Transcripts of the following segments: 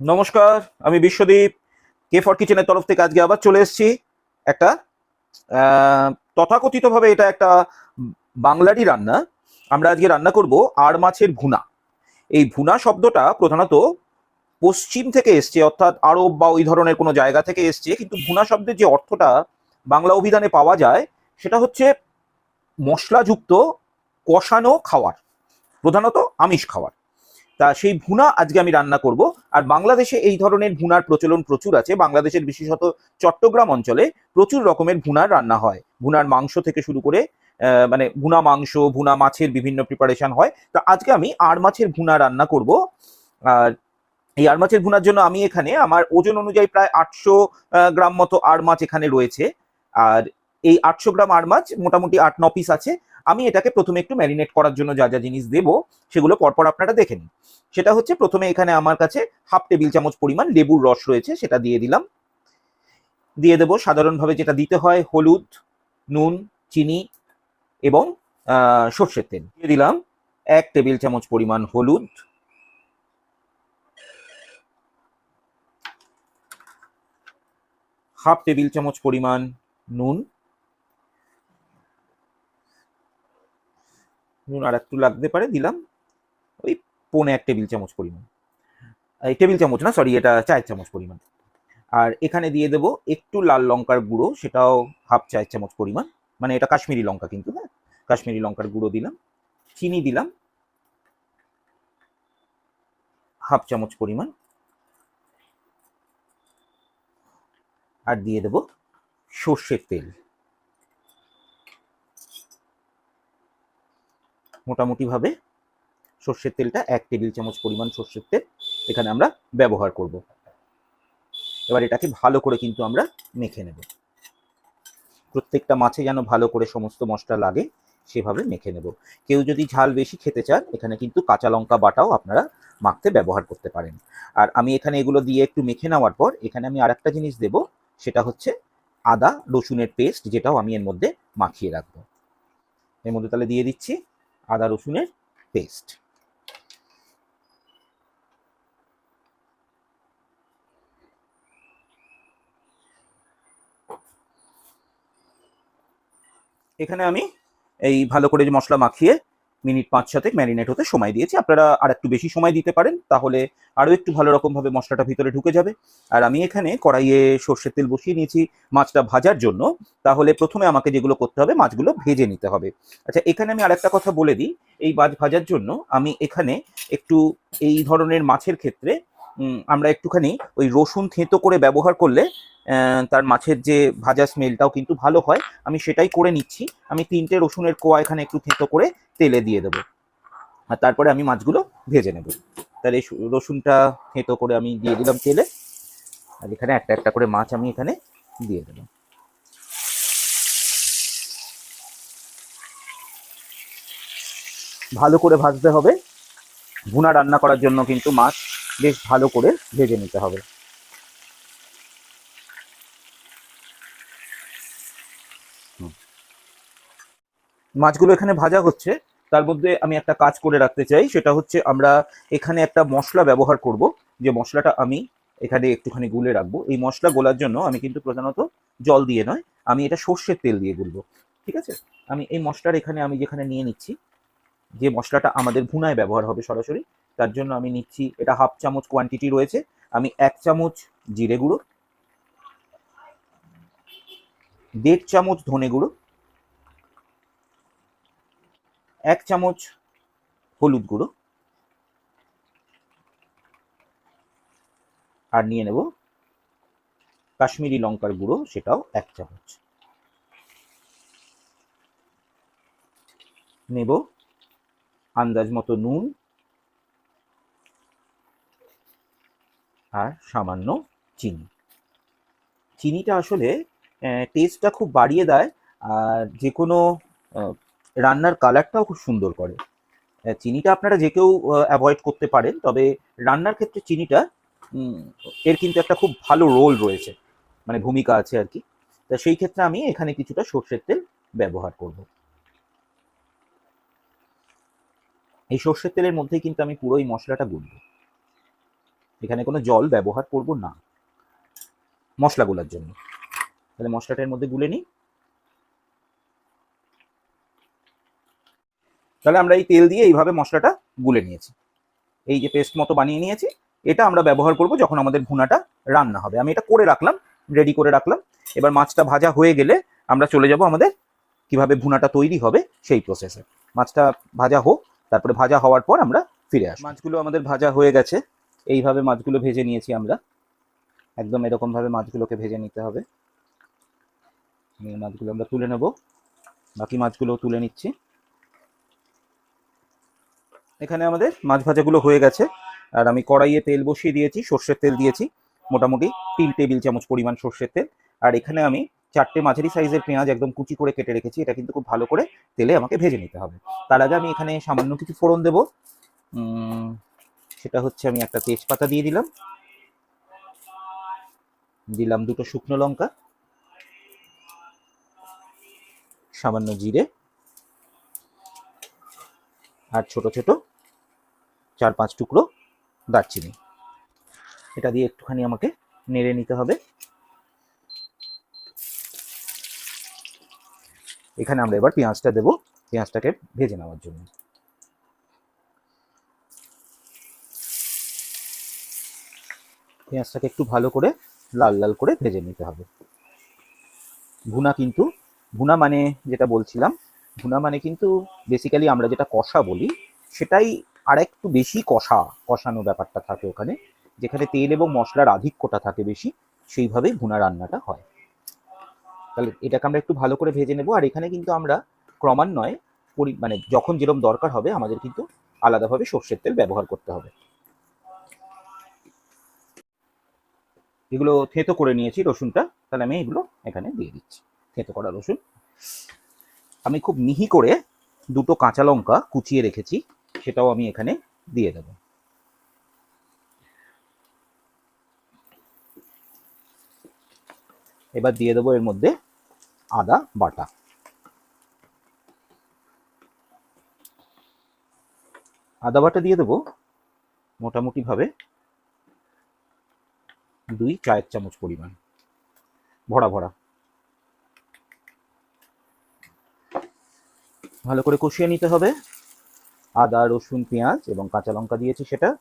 নমস্কার, আমি Biswadip K for কিচেনের তরফ থেকে আজকে আবার চলে এসেছি একটা তথাকথিতভাবে এটা একটা বাংলারই রান্না। আমরা আজকে রান্না করব আর মাছের ভুনা। এই ভুনা শব্দটা প্রধানত পশ্চিম থেকে এসছে, অর্থাৎ আরব বা ওই ধরনের কোনো জায়গা থেকে এসছে, কিন্তু ভুনা শব্দের যে অর্থটা বাংলা অভিধানে পাওয়া যায়, সেটা হচ্ছে মশলাযুক্ত কষানো খাওয়ার, প্রধানত আমিষ খাওয়ার। তা সেই ভুনা আজকে আমি রান্না করব। আর বাংলাদেশে এই ধরনের ভুনার প্রচলন প্রচুর আছে। বাংলাদেশের বিশেষত চট্টগ্রাম অঞ্চলে প্রচুর রকমের ভুনার রান্না হয়। ভুনার মাংস থেকে শুরু করে মানে ভুনা মাংস, ভুনা মাছের বিভিন্ন প্রিপারেশন হয়। তা আজকে আমি আর মাছের ভুনা রান্না করব। আর এই আর মাছের ভুনার জন্য আমি এখানে আমার ওজন অনুযায়ী প্রায় আটশো গ্রাম মতো আর মাছ এখানে রয়েছে। আর এই আটশো গ্রাম আর মাছ মোটামুটি আট, ন পিস আছে। আমি এটাকে প্রথমে একটু ম্যারিনেট করার জন্য যা যা জিনিস দেবো, সেগুলো পরপর আপনারা দেখে নিন। সেটা হচ্ছে প্রথমে এখানে আমার কাছে হাফ টেবিল চামচ পরিমাণ লেবুর রস রয়েছে, সেটা দিয়ে দিলাম। দিয়ে দেবো সাধারণভাবে যেটা দিতে হয়, হলুদ, নুন, চিনি এবং সর্ষের তেল। দিয়ে দিলাম এক টেবিল চামচ পরিমাণ হলুদ। হাফ টেবিল চামচ পরিমাণ নুন। নুন আর একটু লাগতে পারে, দিলাম। ওই পৌনে এক টেবিল চামচ পরিমাণ। এই টেবিল চামচ না সরি এটা চায়ের চামচ পরিমাণ। আর এখানে দিয়ে দেব একটু লাল লঙ্কার গুঁড়ো, সেটাও হাফ চায়ের চামচ পরিমাণ। মানে এটা কাশ্মীরি লঙ্কা কিন্তু হ্যাঁ? কাশ্মীরি লঙ্কার গুঁড়ো দিলাম। চিনি দিলাম। হাফ চামচ পরিমাণ। আর দিয়ে দেব সর্ষের তেল। মোটামুটি ভাবে সর্ষের তেলটা এক টেবিল চামচ পরিমাণ সর্ষের তেল এখানে আমরা ব্যবহার করব। এবার এটাকে ভালো করে কিন্তু আমরা মেখে নেব। প্রত্যেকটা মাছে যেন ভালো করে সমস্ত মশলা লাগে, সেভাবে মেখে নেব। কেউ যদি ঝাল বেশি খেতে চান, এখানে কিন্তু কাঁচা লঙ্কা বাটাও আপনারা মাখতে ব্যবহার করতে পারেন। আর আমি এখানে এগুলো দিয়ে একটু মেখে নেওয়ার পর, এখানে আমি আর একটা জিনিস দেব, সেটা হচ্ছে আদা রসুনের পেস্ট, যেটাও আমি এর মধ্যে মাখিয়ে রাখব। এর মধ্যে তাহলে দিয়ে দিচ্ছি আদা রসুনের পেস্ট এখানে আমি এই ভালো করে যে মশলা মাখিয়ে মিনিট পাঁচ সাথে ম্যারিনেট হতে সময় দিয়েছি। আপনারা আর একটু বেশি সময় দিতে পারেন, তাহলে আরও একটু ভালো রকমভাবে মশলাটা ভিতরে ঢুকে যাবে। আর আমি এখানে কড়াইয়ে সর্ষের তেল বসিয়ে নিয়েছি মাছটা ভাজার জন্য। তাহলে প্রথমে আমাকে যেগুলো করতে হবে মাছগুলো ভেজে নিতে হবে। আচ্ছা এখানে আমি আর একটা কথা বলে দিই। এই মাছ ভাজার জন্য আমি এখানে একটু এই ধরনের মাছের ক্ষেত্রে আমরা একটুখানি ওই রসুন থেঁতো করে ব্যবহার করলে তার মাছের যে ভাজা স্মেলটাও কিন্তু ভালো হয়। আমি সেটাই করে নিচ্ছি। আমি তিনটে রসুনের কোয়া এখানে একটু থেঁতো করে তেলে দিয়ে দেবো। আর তারপরে আমি মাছগুলো ভেজে নেব। তাহলে রসুনটা থেঁতো করে আমি দিয়ে দিলাম তেলে। আর এখানে একটা একটা করে মাছ আমি এখানে দিয়ে দেবো। ভালো করে ভাজতে হবে। ভুনা রান্না করার জন্য কিন্তু মাছ বেশ ভালো করে ভেজে নিতে হবে। মাছগুলো এখানে ভাজা হচ্ছে, তার মধ্যে আমি একটা কাজ করে রাখতে চাই, সেটা হচ্ছে আমরা এখানে একটা মশলা ব্যবহার করব, যে মশলাটা আমি এখানে একটুখানি গুলে রাখব। এই মশলা গোলার জন্য আমি কিন্তু প্রধানত জল দিয়ে নয়, আমি এটা সর্ষের তেল দিয়ে গুলবো, ঠিক আছে? আমি এই মশলার এখানে আমি যেখানে নিয়ে নিচ্ছি, যে মশলাটা আমাদের ভুনায় ব্যবহার হবে সরাসরি তার জন্য আমি নিচ্ছি, এটা হাফ চামচ কোয়ান্টিটি রয়েছে। আমি এক চামচ জিরে গুঁড়ো, দেড় চামচ ধনে গুঁড়ো, এক চামচ হলুদ গুঁড়ো, আর নিয়ে নেব কাশ্মীরি লঙ্কার গুঁড়ো, সেটাও এক চামচ। নেব আন্দাজ মতো নুন আর সামান্য চিনি। চিনিটা আসলে টেস্টটা খুব বাড়িয়ে দেয় আর যে কোনো রান্নার কালারটাও খুব সুন্দর করে। চিনিটা আপনারা যে কেউ অ্যাভয়েড করতে পারেন, তবে রান্নার ক্ষেত্রে চিনিটা এর কিন্তু একটা খুব ভালো রোল রয়েছে মানে ভূমিকা আছে আর কি। তা সেই ক্ষেত্রে আমি এখানে কিছুটা সর্ষের তেল ব্যবহার করব। এই সর্ষের তেলের মধ্যেই কিন্তু আমি পুরো এই মশলাটা গুলব এখানে কোনো জল ব্যবহার করব না। মশলা গুলার জন্য। তাহলে মশলাটা এর মধ্যে গুলে নিই। তাহলে আমরা এই তেল দিয়ে এইভাবে মশলাটা গুলে নিয়েছি। এই যে পেস্ট মতো বানিয়ে নিয়েছি, এটা আমরা ব্যবহার করব যখন আমাদের ভুনাটা রান্না হবে। আমি এটা করে রাখলাম রেডি করে রাখলাম। এবার মাছটা ভাজা হয়ে গেলে আমরা চলে যাব আমাদের কীভাবে ভুনাটা তৈরি হবে সেই প্রসেসে মাছটা ভাজা হোক, তারপরে ভাজা হওয়ার পর আমরা ফিরে আসি মাছগুলো আমাদের ভাজা হয়ে গেছে। এইভাবে মাছগুলো ভেজে নিয়েছি আমরা। একদম এরকমভাবে মাছগুলোকে ভেজে নিতে হবে। এই মাছগুলো আমরা তুলে নেব। বাকি মাছগুলো তুলে নিচ্ছি। এখানে আমাদের মাছ ভাজাগুলো হয়ে গেছে। আর আমি কড়াইয়ে তেল বসিয়ে দিয়েছি, সর্ষের তেল দিয়েছি। মোটামুটি তিন টেবিল চামচ পরিমাণ সর্ষের তেল। আর এখানে আমি চারটে মাঝারি সাইজের পেঁয়াজ একদম কুচি করে কেটে রেখেছি। এটা কিন্তু খুব ভালো করে তেলে আমাকে ভেজে নিতে হবে। তার আগে আমি এখানে সামান্য কিছু ফোড়ন দেব। সেটা হচ্ছে আমি একটা তেজপাতা দিয়ে দিলাম। দিলাম দুটো শুকনো লঙ্কা, সামান্য জিরে, আর ছোট ছোট চার পাঁচ টুকরো দারচিনি। এটা দিয়ে একটুখানি আমাকে নেড়ে নিতে হবে। এখানে আমরা এবার পেঁয়াজটা দেব, পেঁয়াজটাকে ভেজে নেওয়ার জন্য। পেঁয়াজটাকে একটু ভালো করে লাল লাল করে ভেজে নিতে হবে। ভুনা কিন্তু, ভুনা মানে যেটা বলছিলাম, ভুনা মানে কিন্তু বেসিক্যালি আমরা যেটা কষা বলি, সেটাই আর একটু বেশি কষা, কষানো ব্যাপারটা থাকে ওখানে, যেখানে তেল এবং মশলার আধিক্যটা থাকে বেশি সেইভাবেই ভুনা রান্নাটা হয়। তাহলে এটাকে আমরা একটু ভালো করে ভেজে নেব, আর এখানে কিন্তু আমরা ক্রমান্বয়ে মানে যখন যেরকম দরকার হবে, আমাদের কিন্তু আলাদাভাবে সর্ষের তেল ব্যবহার করতে হবে। এগুলো থেতো করে নিয়েছি রসুনটা, তাহলে আমি এগুলো এখানে দিয়ে দিচ্ছি, থেতো করা রসুন। আমি খুব মিহি করে দুটো কাঁচা লঙ্কা কুচিয়ে রেখেছি, সেটাও আমি এখানে দিয়ে দেব। এবার দিয়ে দেবো এর মধ্যে আদা বাটা। আদা বাটা দিয়ে দেবো মোটামুটি ভাবে দুই চায়ের চামচ পরিমাণ। ভরা ভরা। ভালো করে কষিয়ে নিতে হবে। আদা, রসুন, পেঁয়াজ এবং কাঁচা লঙ্কা দিয়েছি সেটা।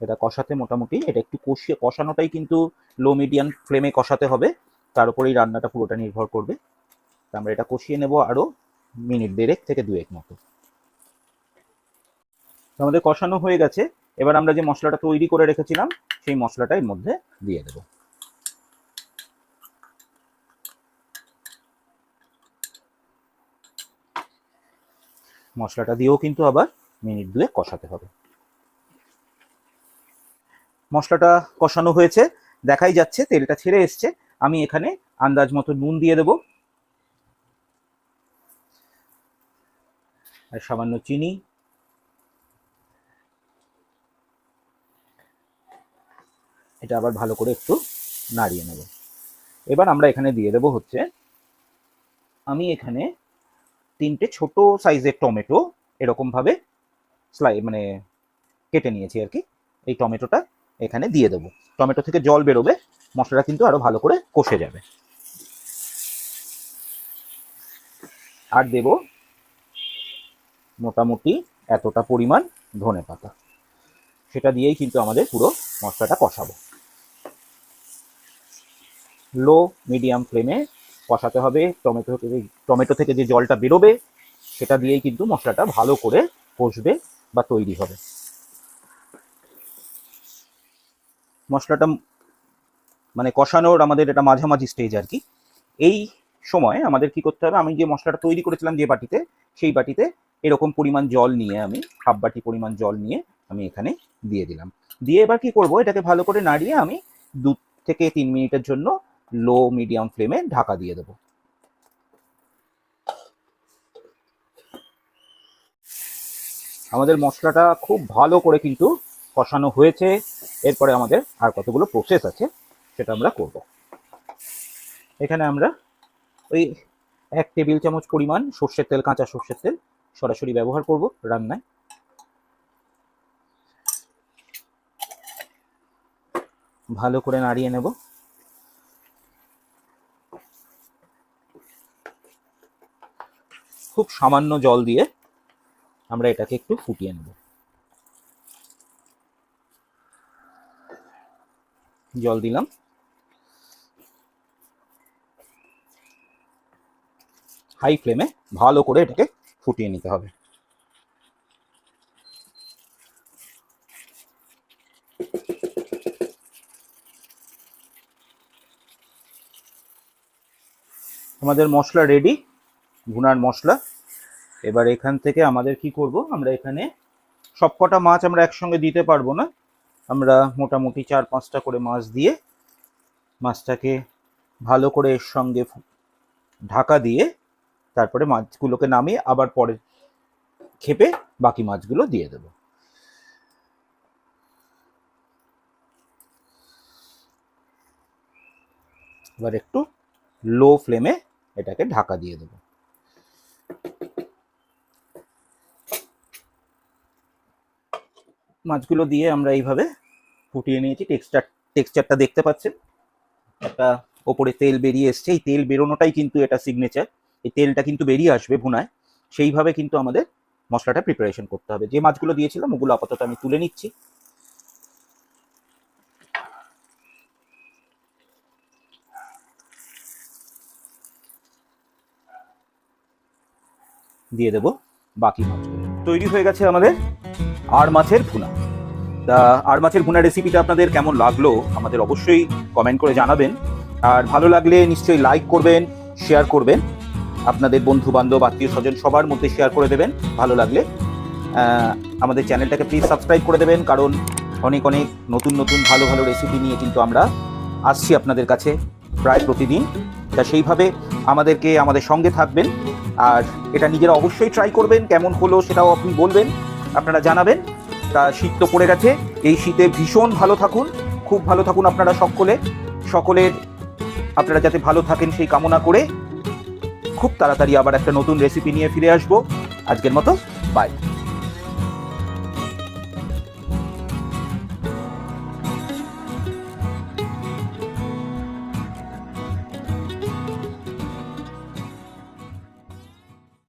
এটা কষাতে মোটামুটি, এটা একটু কষিয়ে, কষানোটাই কিন্তু লো মিডিয়াম ফ্লেমে কষাতে হবে। তার উপরেই রান্নাটা পুরোটা নির্ভর করবে। তা আমরা এটা কষিয়ে নেব আরও মিনিট দেড়েক থেকে দুয়েক মতো। আমাদের কষানো হয়ে গেছে। এবার আমরা যে মশলাটা তৈরি করে রেখেছিলাম, সেই মশলাটা এর মধ্যে দিয়ে দেবো। মশলাটা দিয়েও কিন্তু আবার মিনিট দুয়ে কষাতে হবে। মশলাটা কষানো হয়েছে, দেখাই যাচ্ছে, তেলটা ছেড়ে এসছে। আমি এখানে আন্দাজ মতো নুন দিয়ে দেব। আর সামান্য চিনি এটা আবার ভালো করে একটু নাড়িয়ে নেব। এবার আমরা এখানে দিয়ে দেব হচ্ছে, আমি এখানে তিনটে ছোট সাইজের টমেটো এরকম ভাবে স্লাই মানে কেটে নিয়েছি আর কি। এই টমেটোটা এখানে দিয়ে দেবো। টমেটো থেকে জল বেরোবে, মশলাটা কিন্তু আরও ভালো করে কষে যাবে। আর দেব মোটামুটি এতটা পরিমাণ ধনে পাতা সেটা দিয়েই কিন্তু আমাদের পুরো মশলাটা কষাবো। লো মিডিয়াম ফ্লেমে কষাতে হবে। টমেটো থেকে টমেটো থেকে যে জলটা বেরোবে, সেটা দিয়েই কিন্তু মশলাটা ভালো করে কষবে বা তৈরি হবে। মশলাটা মানে কষানোর আমাদের এটা মাঝামাঝি স্টেজ আর কি। এই সময় আমাদের কি করতে হবে, আমি যে মশলাটা তৈরি করেছিলাম যে বাটিতে, সেই বাটিতে এরকম পরিমাণ জল নিয়ে আমি, হাফ বাটি পরিমাণ জল নিয়ে আমি এখানে দিয়ে দিলাম। দিয়ে এবার কি করব, এটাকে ভালো করে নাড়িয়ে আমি দু থেকে তিন মিনিটের জন্য লো মিডিয়াম ফ্লেমে ঢাকা দিয়ে দেবো। আমাদের মশলাটা খুব ভালো করে কিন্তু কষানো হয়েছে। এরপরে আমাদের আর কতগুলো প্রসেস আছে সেটা আমরা করব। এখানে আমরা ওই এক টেবিল চামচ পরিমাণ সর্ষের তেল, কাঁচা সর্ষের তেল সরাসরি ব্যবহার করব রান্নায়। ভালো করে নাড়িয়ে নেব। খুব সামান্য জল দিয়ে আমরা এটাকে একটু ফুটিয়ে নেব। জল দিলাম। হাই ফ্লেমে ভালো করে এটাকে ফুটিয়ে নিতে হবে। আমাদের মশলা রেডি ভুনার মশলা। এবার এখান থেকে আমাদের কি করব? আমরা এখানে সবকটা মাছ আমরা একসঙ্গে দিতে পারব না। আমরা মোটামুটি চার পাঁচটা করে মাছ দিয়ে মাছটাকে ভালো করে এর সঙ্গে ঢাকা দিয়ে তারপরে মাছগুলোকে নামিয়ে আবার পরে খেপে বাকি মাছগুলো দিয়ে দেবো। এবার একটু লো ফ্লেমে এটাকে ঢাকা দিয়ে দেবো। মাছগুলো দিয়ে আমরা এইভাবে ফুটিয়ে নিয়েছি। টেক্সচার টেক্সচারটা দেখতে পাচ্ছেন। একটা ওপরে তেল বেরিয়ে এসছে। এই তেল বেরোনোটাই কিন্তু এটা সিগনেচার এই তেলটা কিন্তু বেরিয়ে আসবে ভুনায়। সেইভাবে কিন্তু আমাদের মশলাটা প্রিপারেশন করতে হবে। যে মাছগুলো দিয়েছিলাম, ওগুলো আপাতত আমি তুলে নিচ্ছি। দিয়ে দেব বাকি মাছগুলো। তৈরি হয়ে গেছে আমাদের আর মাছের ভুনা। তা আর মাছের ভুনা রেসিপিটা আপনাদের কেমন লাগল আমাদের অবশ্যই কমেন্ট করে জানাবেন। আর ভালো লাগলে নিশ্চয়ই লাইক করবেন শেয়ার করবেন। আপনাদের বন্ধু বান্ধব আত্মীয় স্বজন সবার মধ্যে শেয়ার করে দেবেন। ভালো লাগলে আমাদের চ্যানেলটাকে প্লিজ সাবস্ক্রাইব করে দেবেন, কারণ অনেক অনেক নতুন নতুন ভালো ভালো রেসিপি নিয়ে কিন্তু আমরা আসছি আপনাদের কাছে প্রায় প্রতিদিন। তা সেইভাবে আমাদেরকে আমাদের সঙ্গে থাকবেন। আর এটা নিজেরা অবশ্যই ট্রাই করবেন, কেমন হলো সেটাও আপনি বলবেন। আপনারা জানাবেন। তা শীত তো পড়ে গেছে, এই শীতে ভীষণ ভালো থাকুন, খুব ভালো থাকুন আপনারা সকলে। সকলের আপনারা যাতে ভালো থাকেন সেই কামনা করে খুব তাড়াতাড়ি আবার একটা নতুন রেসিপি নিয়ে ফিরে আসব। আজকের মতো বাই